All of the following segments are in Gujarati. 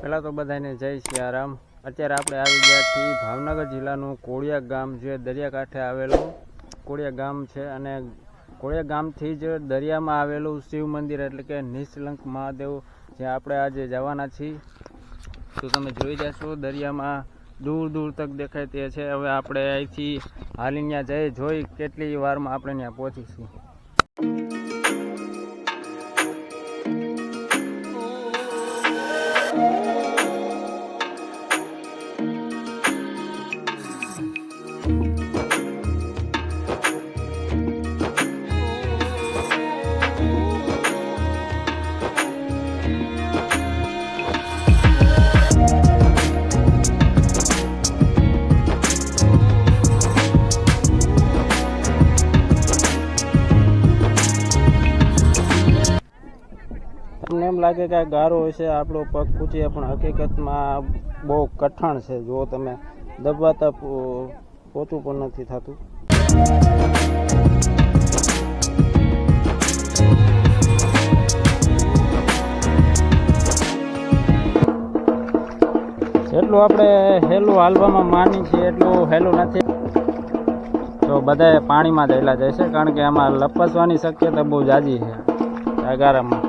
પહેલાં તો બધાને જય સિયારામ અત્યારે આપણે આવી ગયા છીએ ભાવનગર જિલ્લાનું કોળિયા ગામ જે દરિયાકાંઠે આવેલું કોળિયા ગામ છે અને કોળિયા ગામથી જ દરિયામાં આવેલું શિવ મંદિર એટલે કે નિશલંક મહાદેવ જ્યાં આપણે આજે જવાના છીએ. તો તમે જોઈ જશો દરિયામાં દૂર દૂર તક દેખાય તે છે. હવે આપણે અહીંથી હાલીને જઈ જોઈ કેટલી વારમાં આપણે ત્યાં પહોંચીશું. તમને એમ લાગે કે આ ગારો હશે આપણો પગ પૂછીએ પણ હકીકતમાં બહુ કઠણ છે. જો તમે દબાતા પોચું પણ નથી થતું. જેટલું આપણે હેલું હાલવામાં માની છીએ, એટલું હેલું નથી. તો બધાએ પાણીમાં જયેલા જશે કારણ કે આમાં લપસવાની શક્યતા બહુ જાજી છે. ગારામાં.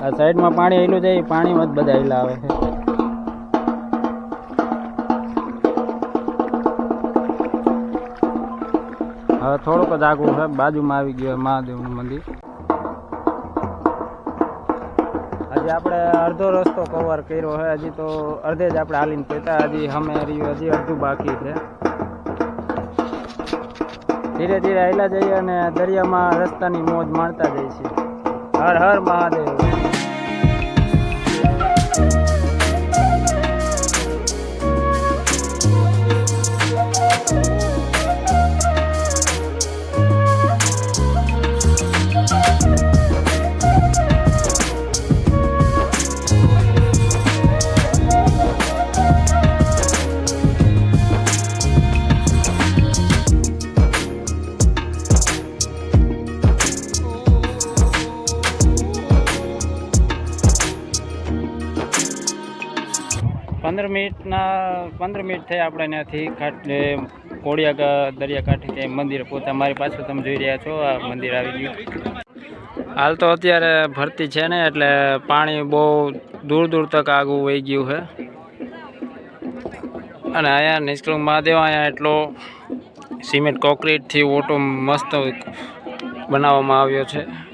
આ સાઈડમાં પાણી હેલું જાય પાણીમાં જ બધા હેલા આવે છે. હવે થોડુંક જ આગળ છે, બાજુમાં આવી ગયું મહાદેવનું મંદિર. હજી આપણે અડધો રસ્તો કવર કર્યો છે, હજી તો અડધે જ આપણે હાલીને પહોંચ્યા, હજી અમે રહ્યું, હજી અડધું બાકી છે. ધીરે ધીરે હેલા જઈએ અને દરિયામાં રસ્તાની મોજ માણતા જઈએ છીએ. હર હર મહાદેવ. પંદર મિનિટના પંદર મિનિટ થઈ આપણે ત્યાંથી ખાટલે કોળિયા ગા- દરિયાકાંઠે મંદિર પોતા મારી પાછળ તમે જોઈ રહ્યા છો, આ મંદિર આવી ગયું. હાલ તો અત્યારે ભરતી છે ને, એટલે પાણી બહુ દૂર દૂર તક આગું વહી ગયું છે. અને અહીંયા નિષ્કલંક મહાદેવ અહીંયા એટલો સિમેન્ટ કોન્ક્રીટથી ઓટો મસ્ત બનાવવામાં આવ્યો છે.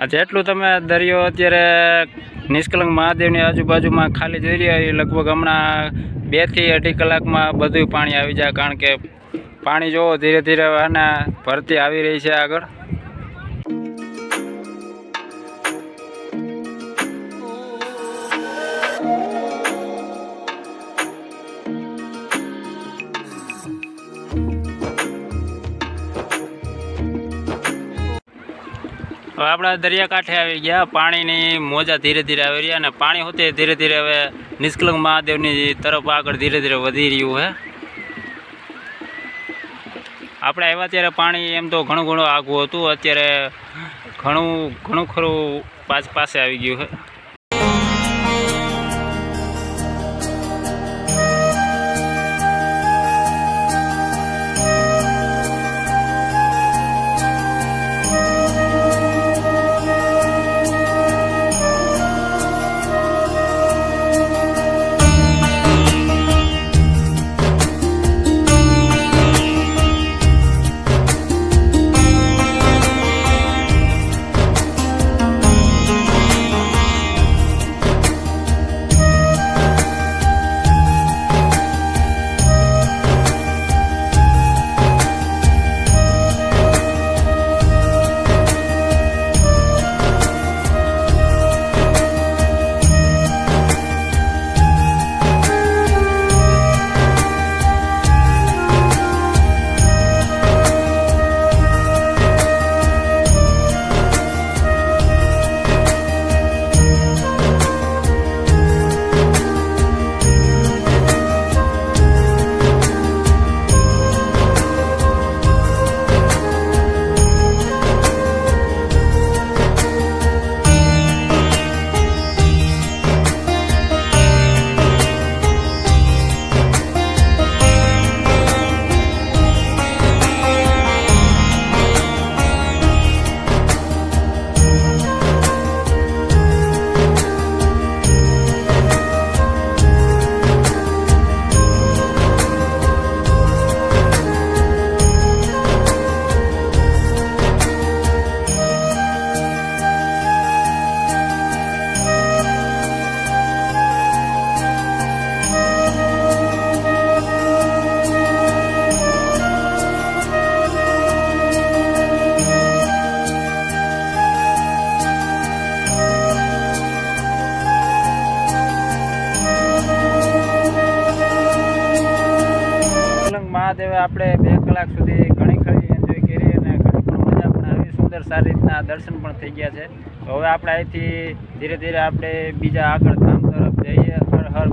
આ જેટલું તમે દરિયો અત્યારે નિષ્કલંક મહાદેવની આજુબાજુમાં ખાલી જોઈ રહ્યા એ લગભગ હમણાં બેથી અઢી કલાકમાં બધું પાણી આવી જાય, કારણ કે પાણી જોવો, ધીરે ધીરે આના ભરતી આવી રહી છે આગળ. હવે આપણા દરિયાકાંઠે આવી ગયા. પાણીની મોજા ધીરે ધીરે આવી રહ્યા અને પાણી હોતે ધીરે ધીરે હવે નિષ્કલંક મહાદેવની તરફ આગળ ધીરે ધીરે વધી રહ્યું છે. આપણે આવ્યા ત્યારે પાણી એમ તો ઘણું ઘણું આગું હતું. અત્યારે ઘણું ઘણું ખરું પાછ પાસે આવી ગયું છે. આપણે બે કલાક સુધી ઘણી ખરી એન્જોય કરી અને ઘણી પણ મજા પણ આવી. સુંદર સારી રીતના દર્શન પણ થઈ ગયા છે. હવે આપણે અહીંથી ધીરે ધીરે આપણે બીજા આગળ ધામ તરફ જઈએ. હર હર